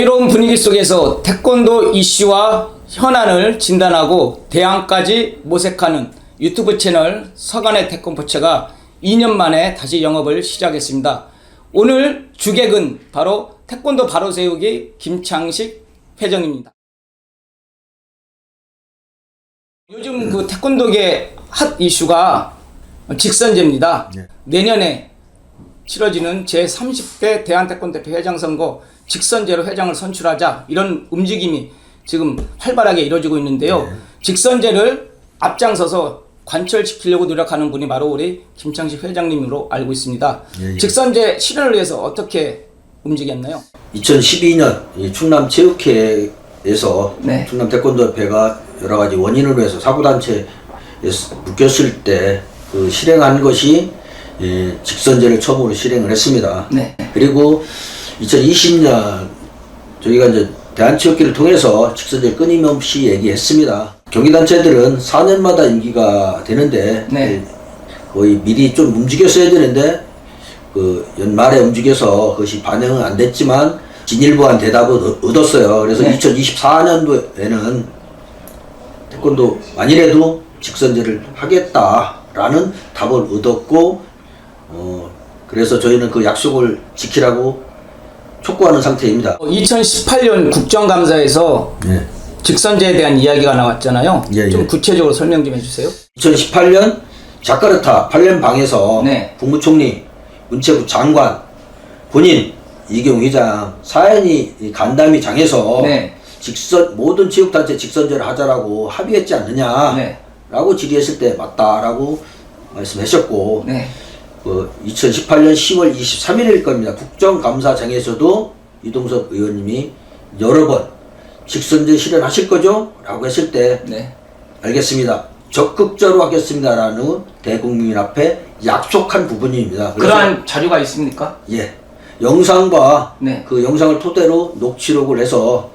자유로운 분위기 속에서 태권도 이슈와 현안을 진단하고 대안까지 모색하는 유튜브 채널 서간의 태권포체가 2년 만에 다시 영업을 시작했습니다. 오늘 주객은 바로 태권도 바로 세우기 김창식 회장입니다. 요즘 그 태권도계 핫 이슈가 직선제입니다. 네. 내년에 치러지는 제30대 대한태권대표 회장 선거 직선제로 회장을 선출하자 이런 움직임이 지금 활발하게 이루어지고 있는데요. 네. 직선제를 앞장서서 관철시키려고 노력하는 분이 바로 우리 김창식 회장님으로 알고 있습니다. 예, 예. 직선제 실현을 위해서 어떻게 움직였나요? 2012년 이 충남 체육회에서 네. 충남 태권도협회가 여러 가지 원인으로 해서 사고단체에 묶였을 때 그 실행한 것이 예, 직선제를 처음으로 실행을 했습니다. 네. 그리고 2020년 저희가 이제 대한체육회를 통해서 직선제를 끊임없이 얘기했습니다. 경기단체들은 4년마다 임기가 되는데 네. 예, 거의 미리 좀 움직였어야 되는데 그 연말에 움직여서 그것이 반영은 안 됐지만 진일보한 대답을 얻- 얻었어요. 그래서 네. 2024년도에는 태권도 만일에도 직선제를 하겠다라는 답을 얻었고 어 그래서 저희는 그 약속을 지키라고 촉구하는 상태입니다. 2018년 국정감사에서 네. 직선제에 대한 이야기가 나왔잖아요. 예, 예. 좀 구체적으로 설명 좀 해주세요. 2018년 자카르타 팔렘방에서 네. 국무총리, 문체부 장관, 본인 이경 회장 사연이 이 간담회 장에서 네. 직선 모든 체육단체 직선제를 하자라고 합의했지 않느냐라고 네. 질의했을 때 맞다라고 말씀하셨고 네. 그 2018년 10월 23일일 겁니다. 국정감사장에서도 이동섭 의원님이 여러 번 직선제 실현하실 거죠? 라고 했을 때 네. 알겠습니다. 적극적으로 하겠습니다라는 대국민 앞에 약속한 부분입니다. 그러한 자료가 있습니까? 예 영상과 네. 그 영상을 토대로 녹취록을 해서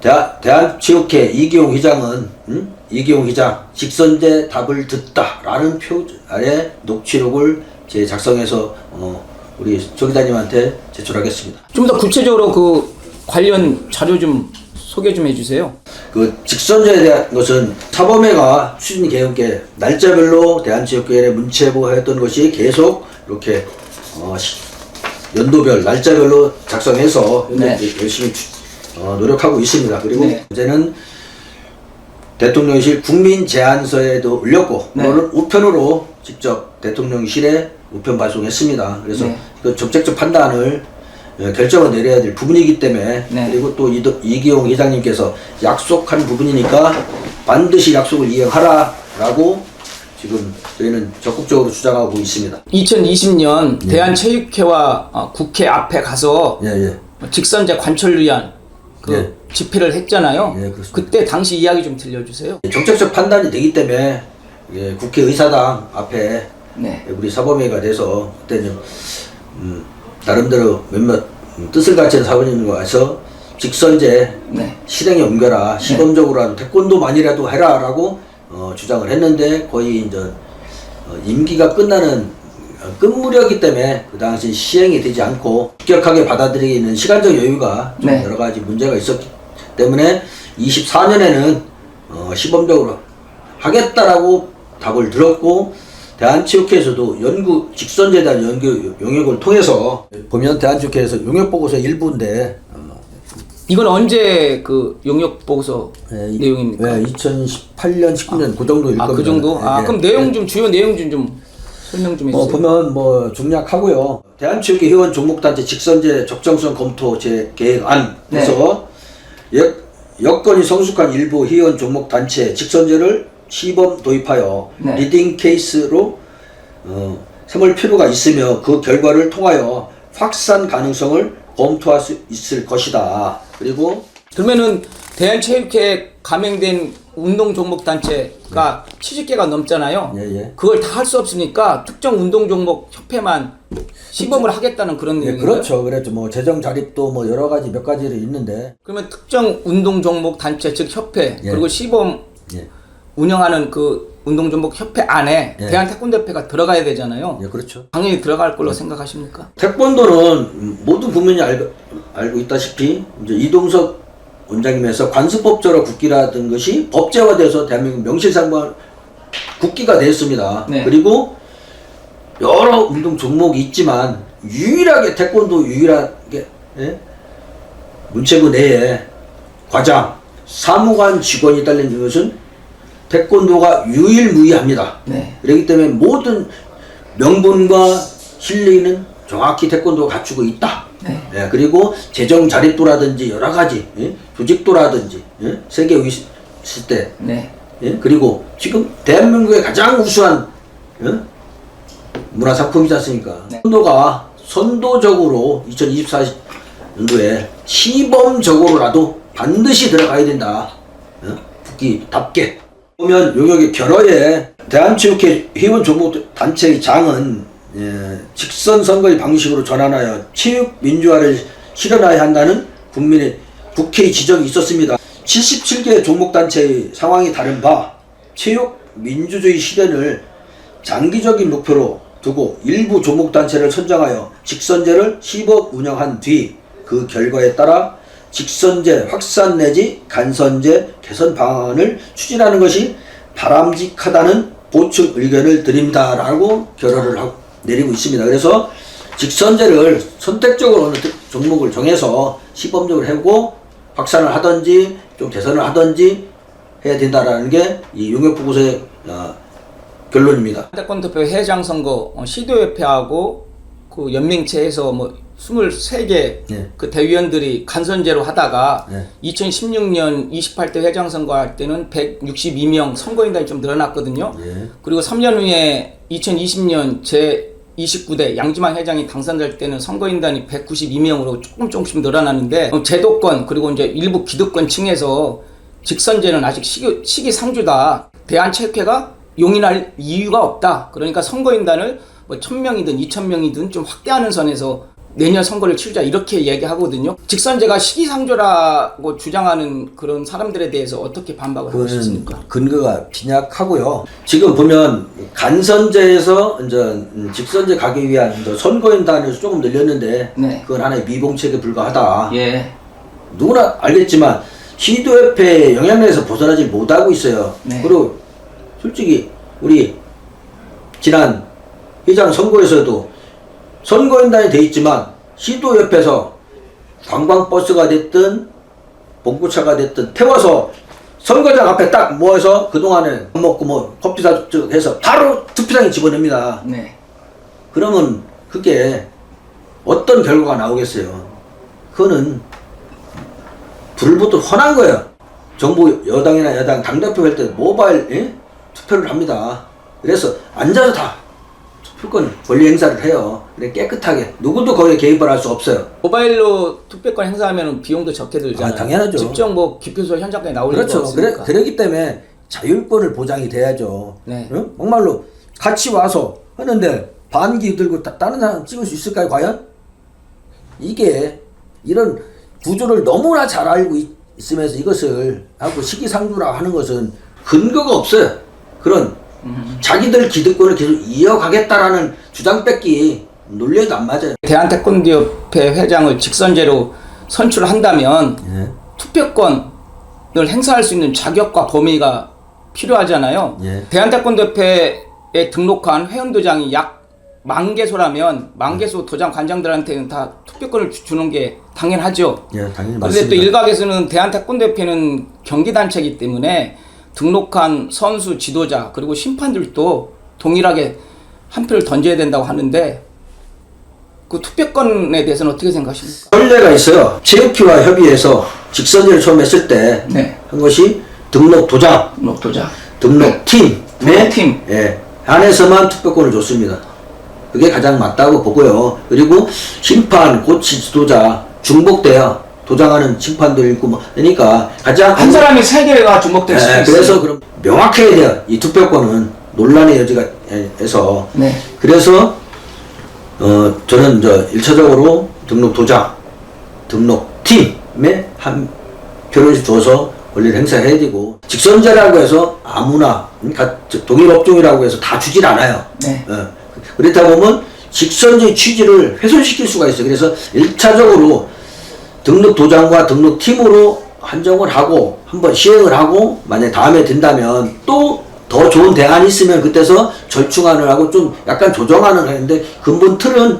대한, 대한체육회 이기용 회장은 음? 이기용 회장 직선제 답을 듣다라는 표 아래 녹취록을 제 작성해서 어, 우리 조 기자님한테 제출하겠습니다. 좀 더 구체적으로 그 관련 자료 좀 소개 좀 해주세요. 그 직선제에 대한 것은 사범회가 추진 계획에 날짜별로 대한체육회의 문체부가 했던 것이 계속 이렇게 어, 시- 연도별 날짜별로 작성해서 네. 열심히 추- 어, 노력하고 있습니다. 그리고 네. 이제는 대통령실 국민 제안서에도 올렸고 네. 그거를 우편으로 직접 대통령실에 우편 발송했습니다. 그래서 네. 그 적재적 판단을 어, 결정을 내려야 될 부분이기 때문에 네. 그리고 또 이도- 이기용 회장님께서 약속한 부분이니까 반드시 약속을 이행하라라고 지금 저희는 적극적으로 주장하고 있습니다. 2020년 대한체육회와 어, 국회 앞에 가서 예, 예. 직선제 관철을 위한 그 예. 집회를 했잖아요. 예, 그렇습니다. 그때 당시 이야기 좀 들려주세요. 정책적 판단이 되기 때문에 예, 국회의사당 앞에 네. 우리 사범회가 돼서 그때는 음, 나름대로 몇몇 음, 뜻을 갖춘 사범님과 와서 직선제 네. 실행에 옮겨라 시범적으로라도 태권도만이라도 해라라고 어, 주장을 했는데 거의 이제 어, 임기가 끝나는 어, 끝무렵이기 때문에 그 당시 시행이 되지 않고 급격하게 받아들이기는 시간적 여유가 좀 네. 여러 가지 문제가 있었기 때문에 24년에는 어, 시범적으로 하겠다라고 답을 들었고 대한체육회에서도 연구 직선제에 대한 연구 용역을 통해서 보면 대한체육회에서 용역 보고서 일부인데 어, 이건 언제 그 용역 보고서 네, 이- 내용입니까? 네, 2018년, 19년 그 정도일 아, 겁니다. 그 정도? 아, 네, 그럼 네. 내용 좀, 주요 내용 좀, 좀 설명 좀뭐 해주세요. 보면 뭐 중략하고요. 대한체육회 회원 종목단체 직선제 적정성 검토 제 계획안에서 여, 여건이 성숙한 일부 회원 종목 단체 직선제를 시범 도입하여 네. 리딩 케이스로 어, 삼을 필요가 있으며 그 결과를 통하여 확산 가능성을 검토할 수 있을 것이다. 그리고 그러면은 대한체육회에 가맹된 운동 종목 단체가 70개가 넘잖아요. 예, 예. 그걸 다 할 수 없으니까 특정 운동 종목 협회만 시범을 하겠다는 그런 예, 내용이에요. 그렇죠. 그랬죠. 뭐 재정 자립도 뭐 여러 가지 몇 가지를 있는데 그러면 특정 운동 종목 단체 즉 협회 예. 그리고 시범 예, 운영하는 그 운동 종목 협회 안에 예. 대한 태권도 협회가 들어가야 되잖아요. 예, 그렇죠. 당연히 들어갈 걸로 생각하십니까? 태권도는 모든 국민이 알, 알고 있다시피 이제 이동석 원장님에서 관습법제로 국기라던 것이 법제화돼서 대한민국 명실상부한 국기가 되었습니다. 네. 그리고 여러 운동 종목이 있지만 유일하게 태권도 유일하게 예? 문체부 내에 과장 사무관 직원이 딸린 이것은 태권도가 유일무이합니다. 네. 그렇기 때문에 모든 명분과 실리는 정확히 태권도가 갖추고 있다. 네. 예, 그리고 재정 자립도라든지 여러 가지 예? 조직도라든지 예? 세계 있을 때 네. 예? 그리고 지금 대한민국의 가장 우수한 예? 문화 상품이지 않습니까? 네. 태권도가 선도적으로 2024년도에 시범적으로라도 반드시 들어가야 된다. 예? 국기답게 보면 용역의 결어에 대한체육회 회원 종목 단체의 장은 예, 직선 선거의 방식으로 전환하여 체육 민주화를 실현해야 한다는 국민의 국회의 지적이 있었습니다. 77개 종목 단체의 상황이 다른 바 체육 민주주의 실현을 장기적인 목표로 두고 일부 종목 단체를 선정하여 직선제를 시범 운영한 뒤 그 결과에 따라 직선제 확산 내지 간선제 개선 방안을 추진하는 것이 바람직하다는 보충 의견을 드립니다라고 결론을 하고 내리고 있습니다. 그래서 직선제를 선택적으로 어느 특- 종목을 정해서 시범적으로 해보고 확산을 하든지 좀 개선을 하든지 해야 된다라는 게 이 용역 보고서의 어, 결론입니다. 태권도협회 회장 선거 어, 시도협회하고 그 연맹체에서 뭐 23개 네. 그 대위원들이 간선제로 하다가 네. 2016년 28대 회장 선거할 때는 162명 선거인단이 좀 늘어났거든요. 예. 그리고 3년 후에 2020년 제 29대 양지만 회장이 당선될 때는 선거인단이 192명으로 조금 조금씩 늘어나는데 어, 제도권 그리고 이제 일부 기득권 층에서 직선제는 아직 시기, 시기상주다. 대한체육회가 용인할 이유가 없다. 그러니까 선거인단을 뭐 1000명이든 2000명이든 좀 확대하는 선에서 내년 선거를 치르자 이렇게 얘기하거든요. 직선제가 시기상조라고 주장하는 그런 사람들에 대해서 어떻게 반박을 하고 싶습니까? 근거가 빈약하고요. 지금 보면 간선제에서 이제 음, 직선제 가기 위한 이제 선거인단을 조금 늘렸는데 네. 그건 하나의 미봉책에 불과하다. 예. 누구나 알겠지만 시도협회의 영향력에서 벗어나지 못하고 있어요. 네. 그리고 솔직히 우리 지난 회장 선거에서도 선거인단이 돼 있지만 시도협회에서 관광버스가 됐든 봉고차가 됐든 태워서 선거장 앞에 딱 모아서 그동안에 밥 먹고 뭐 커피 사주고 해서 바로 투표장에 집어넣습니다. 네. 그러면 그게 어떤 결과가 나오겠어요? 그거는 불부터 훤한 거예요. 정부 여당이나 여당 당대표 할 때 모바일 예? 투표를 합니다. 그래서 앉아서 다 투표권 권리 행사를 해요. 근데 깨끗하게 누구도 거기에 개입을 할 수 없어요. 모바일로 투표권 행사하면 비용도 적게 들잖아요. 아, 당연하죠. 직접 뭐 기표소 현장까지 나올 그렇죠. 일도 그래, 없으니까. 그러기 때문에 자율권을 보장이 돼야죠. 네. 응? 정말로 같이 와서 하는데 반기 들고 다, 다른 사람 찍을 수 있을까요, 과연? 이게 이런 구조를 너무나 잘 알고 있, 있으면서 이것을 하고 시기상조라 하는 것은 근거가 없어요. 그런 자기들 기득권을 계속 이어가겠다라는 주장 뺏기 논리에도 안 맞아요. 대한태권도협회 회장을 직선제로 선출한다면 예. 투표권을 행사할 수 있는 자격과 범위가 필요하잖아요. 예. 대한태권도협회에 등록한 회원도장이 약 만 개소라면 만 개소 도장 관장들한테는 다 투표권을 주- 주는 게 당연하죠. 예, 당연히 그런데 또 맞습니다. 일각에서는 대한태권도협회는 경기단체이기 때문에 등록한 선수, 지도자 그리고 심판들도 동일하게 한 표를 던져야 된다고 하는데 그 투표권에 대해서는 어떻게 생각하십니까? 선례가 있어요. 체육회와 협의해서 직선제를 처음 했을 때 한 네. 것이 등록 도장, 등록 도장. 등록 팀, 등록 팀. 예, 안에서만 투표권을 줬습니다. 그게 가장 맞다고 보고요. 그리고 심판, 코치, 지도자 중복돼야 도장하는 심판도 있고 뭐 그러니까 가장 한 사람이 세 개가 주목될 수 예, 있어요. 그래서 그럼 명확해야 돼요. 이 투표권은 논란의 여지가 해서 네. 그래서 어 저는 저 일차적으로 등록 도장, 등록 팀에 한 표를 줘서 권리를 행사해야 되고 직선제라고 해서 아무나 음, 가- 저 동일 업종이라고 해서 다 주질 않아요. 네. 어, 그렇다 보면 직선제 취지를 훼손시킬 수가 있어요. 그래서 일차적으로 등록 도장과 등록 팀으로 한정을 하고 한번 시행을 하고 만약 다음에 된다면 또 더 좋은 대안이 있으면 그때서 절충안을 하고 좀 약간 조정안을 하는데 근본 틀은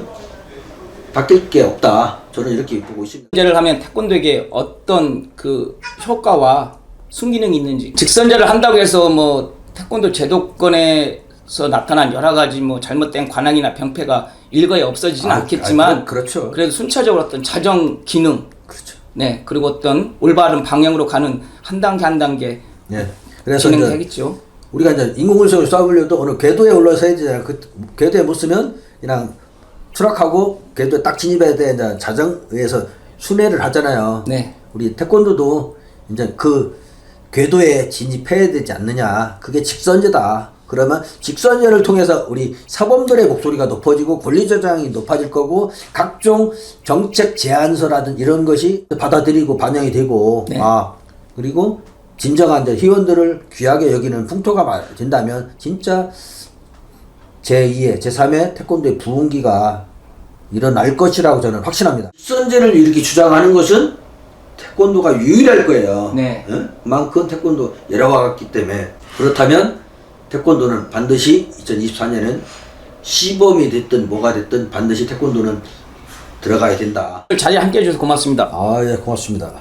바뀔 게 없다. 저는 이렇게 보고 있습니다. 직선제를 하면 태권도에게 어떤 그 효과와 순기능이 있는지 직선제를 한다고 해서 뭐 태권도 제도권에서 나타난 여러 가지 뭐 잘못된 관행이나 병폐가 일거에 없어지지는 아, 않겠지만 아, 그렇죠. 그래도 순차적으로 어떤 자정 기능 그렇죠. 네 그리고 어떤 올바른 방향으로 가는 한 단계 한 단계 예. 그래서 진행되겠죠. 우리가 이제 인공위성을 쏴보려도 어느 궤도에 올라서 해야 되잖아요. 그 궤도에 못 쓰면 그냥 추락하고 궤도에 딱 진입해야 돼. 이제 자정에서 순회를 하잖아요. 네. 우리 태권도도 이제 그 궤도에 진입해야 되지 않느냐. 그게 직선제다. 그러면 직선제를 통해서 우리 사범들의 목소리가 높아지고 권리저장이 높아질 거고 각종 정책 제안서라든 이런 것이 받아들이고 반영이 되고 네. 아 그리고 진정한 희원들을 귀하게 여기는 풍토가 마- 된다면 진짜 제2의 제3의 태권도의 부흥기가 일어날 것이라고 저는 확신합니다. 직선제를 이렇게 주장하는 것은 태권도가 유일할 거예요. 네. 응? 그만큼 태권도 열어왔기 때문에 그렇다면 태권도는 반드시 2024년엔 시범이 됐든 뭐가 됐든 반드시 태권도는 들어가야 된다. 자리에 함께 해주셔서 고맙습니다. 아, 예, 고맙습니다.